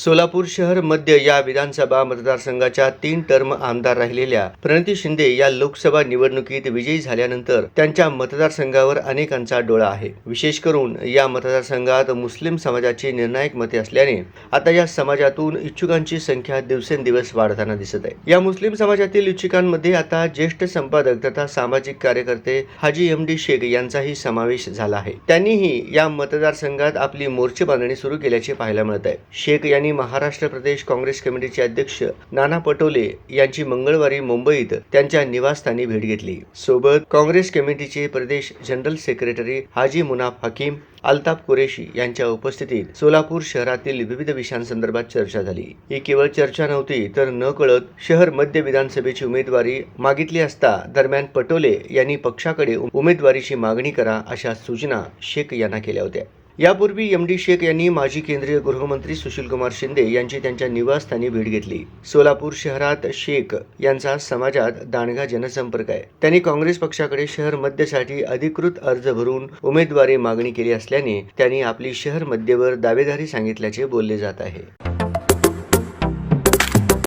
सोलापूर शहर मध्य या विधानसभा मतदारसंघाच्या तीन टर्म आमदार राहिलेल्या प्रणती शिंदे या लोकसभा निवडणुकीत विजयी झाल्यानंतर त्यांच्या मतदारसंघावर अनेकांचा डोळा आहे. विशेष करून या मतदारसंघात मुस्लिम समाजाची निर्णायक मते असल्याने आता या समाजातून इच्छुकांची संख्या दिवसेंदिवस वाढताना दिसत आहे. या मुस्लिम समाजातील इच्छुकांमध्ये आता ज्येष्ठ संपादक तथा सामाजिक कार्यकर्ते हाजी एम डी शेख यांचाही समावेश झाला आहे. त्यांनीही या मतदारसंघात आपली मोर्चे बांधणी सुरू केल्याचे पाहायला मिळत आहे. शेख यांनी महाराष्ट्र प्रदेश काँग्रेस कमिटीचे अध्यक्ष नाना पटोले यांची मंगळवारी मुंबईत त्यांच्या निवासस्थानी भेट घेतली. सोबत काँग्रेस कमिटीचे प्रदेश जनरल सेक्रेटरी हाजी मुनाफ हकीम अल्ताफ कुरेशी यांच्या उपस्थितीत सोलापूर शहरातील विविध विषयांसंदर्भात चर्चा झाली. ही केवळ चर्चा नव्हती तर न कळत शहर मध्य विधानसभेची उमेदवारी मागितली असता दरम्यान पटोले यांनी पक्षाकडे उमेदवारीची मागणी करा अशा सूचना शेख यांना केल्या होत्या. यापूर्वी एम डी शेख यांनी माजी केंद्रीय गृहमंत्री सुशीलकुमार शिंदे यांची त्यांच्या निवासस्थानी भेट घेतली. सोलापूर शहरात शेख यांचा समाजात दांडगा जनसंपर्क आहे. त्यांनी काँग्रेस पक्षाकडे शहर मध्यसाठी अधिकृत अर्ज भरून उमेदवारी मागणी केली असल्याने त्यांनी आपली शहर मध्यवर दावेदारी सांगितल्याचे बोलले जात आहे.